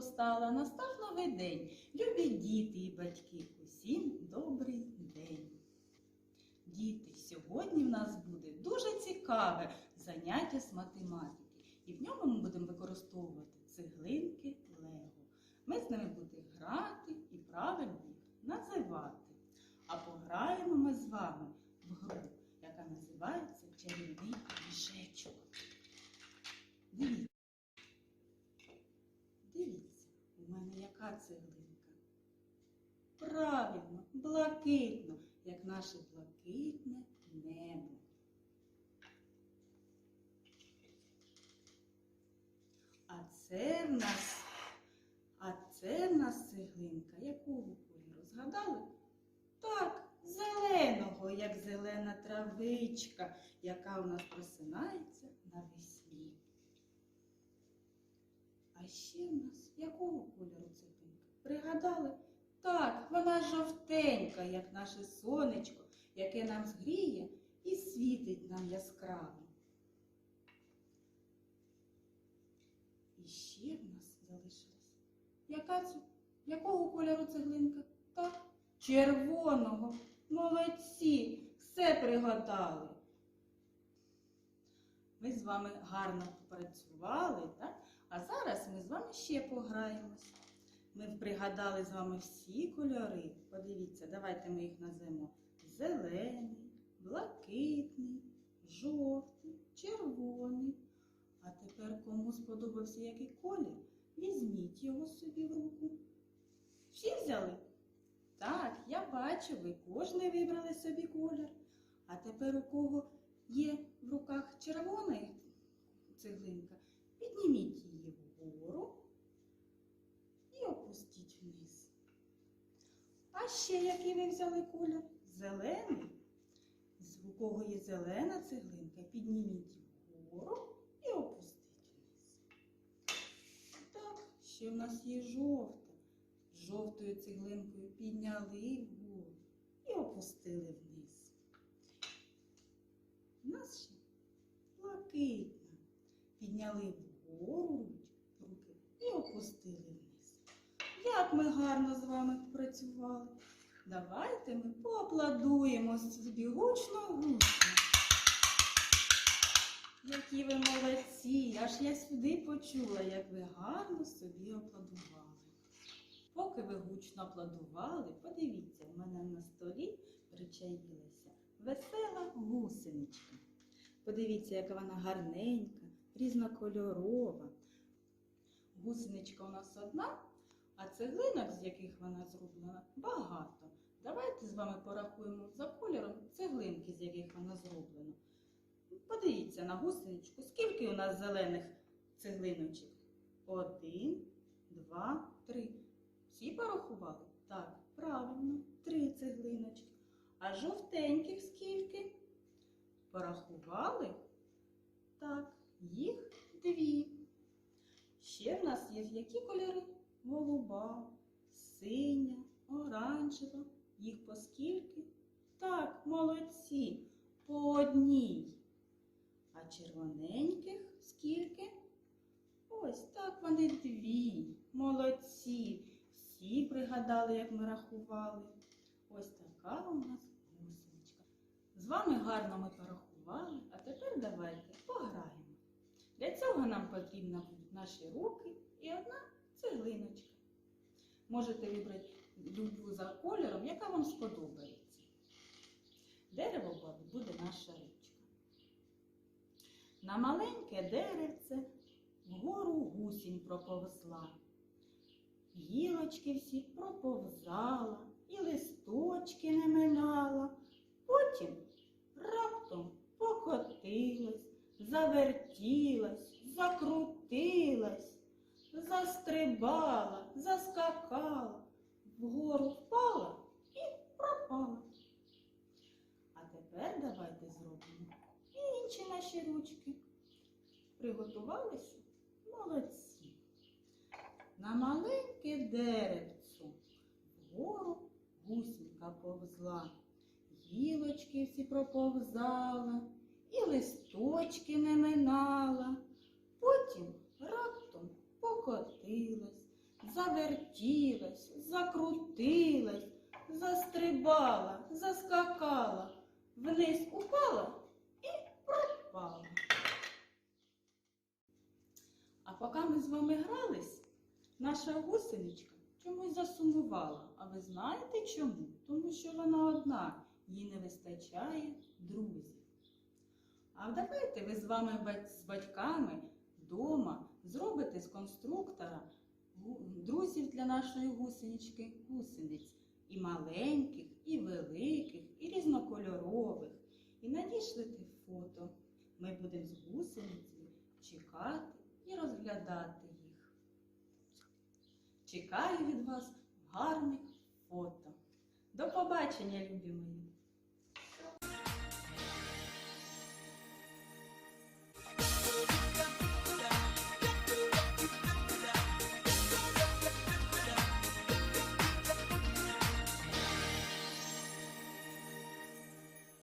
встала, настав новий день. Любі діти і батьки, усім добрий день. Діти, сьогодні в нас буде дуже цікаве заняття з математики. І в ньому ми будемо використовувати цеглинки Лего. Ми з ними цеглинка? Правильно, блакитно, як наше блакитне небо. А це в нас, а це в нас цеглинка якого кольору? Згадали? Так, зеленого, як зелена травичка, яка у нас просинається навесні. А ще в нас якого кольору цеглинка? Пригадали? Так, вона жовтенька, як наше сонечко, яке нам згріє і світить нам яскраво. І ще в нас залишилась. Яка це? Якого кольору цеглинка? Так, червоного. Молодці, все пригадали. Ми з вами гарно попрацювали, так? А зараз ми з вами ще пограємось. Ми пригадали з вами всі кольори. Подивіться, давайте ми їх назвемо зелений, блакитний, жовтий, червоний. А тепер кому сподобався який колір, візьміть його собі в руку. Всі взяли? Так, я бачу, ви кожний вибрали собі колір. А тепер у кого є в руках червона цеглинка, підніміть її ще який ви взяли колір? Зелений. З- кого є зелена цеглинка, підніміть вгору і опустіть вниз. Так, ще в нас є жовта. Жовтою цеглинкою підняли вгору і опустили вниз. У нас ще блакитна. Підняли вгору руки і опустили вниз. Як ми гарно з вами працювали. Давайте ми поаплодуємо собі гучно гучно. Які ви молодці! Аж я сюди почула, як ви гарно собі аплодували. Поки ви гучно аплодували, подивіться, у мене на столі причаїлася весела гусеничка. Подивіться, яка вона гарненька, різнокольорова. Гусеничка у нас одна, а цеглинок, з яких вона зроблена, багато. Давайте з вами порахуємо за кольором цеглинки, з яких вона зроблена. Подивіться на гусеничку, скільки у нас зелених цеглиночок? Один, два, три. Всі порахували? Так, правильно, три цеглиночки. А жовтеньких скільки? Порахували? Так, їх дві. Ще в нас є які кольори? Голуба, синя, оранжева. Їх по скільки? Так, молодці, по одній. А червоненьких скільки? Ось так вони дві. Молодці. Всі пригадали, як ми рахували. Ось така у нас гусеничка. З вами гарно ми порахували, а тепер давайте пограємо. Для цього нам потрібно наші руки і одна цеглиночка. Можете вибрати любу за кольором, яка вам сподобається. Дерево буде наша ручка. На маленьке деревце вгору гусінь проповзла. Гілочки всі проповзала і листочки не минала. Потім раптом покотилась, завертілась, закрутилась, застрибала, заскакала, вгору впала і пропала. А тепер давайте зробимо інші наші ручки. Приготувалися? Молодці. На маленьке деревцю вгору гусінька повзла, гілочки всі проповзала, і листочки не минала. Потім раптом завертілась, закрутилась, застрибала, заскакала, вниз упала і пропала. А поки ми з вами грались, наша гусеничка чомусь засумувала. А ви знаєте чому? Тому що вона одна, їй не вистачає друзів. А давайте ви з вами з батьками вдома зробите з конструктора друзів для нашої гусенички гусениць. І маленьких, і великих, і різнокольорових. І надішлите фото. Ми будемо з гусеницею чекати і розглядати їх. Чекаю від вас гарних фото. До побачення, любі мої!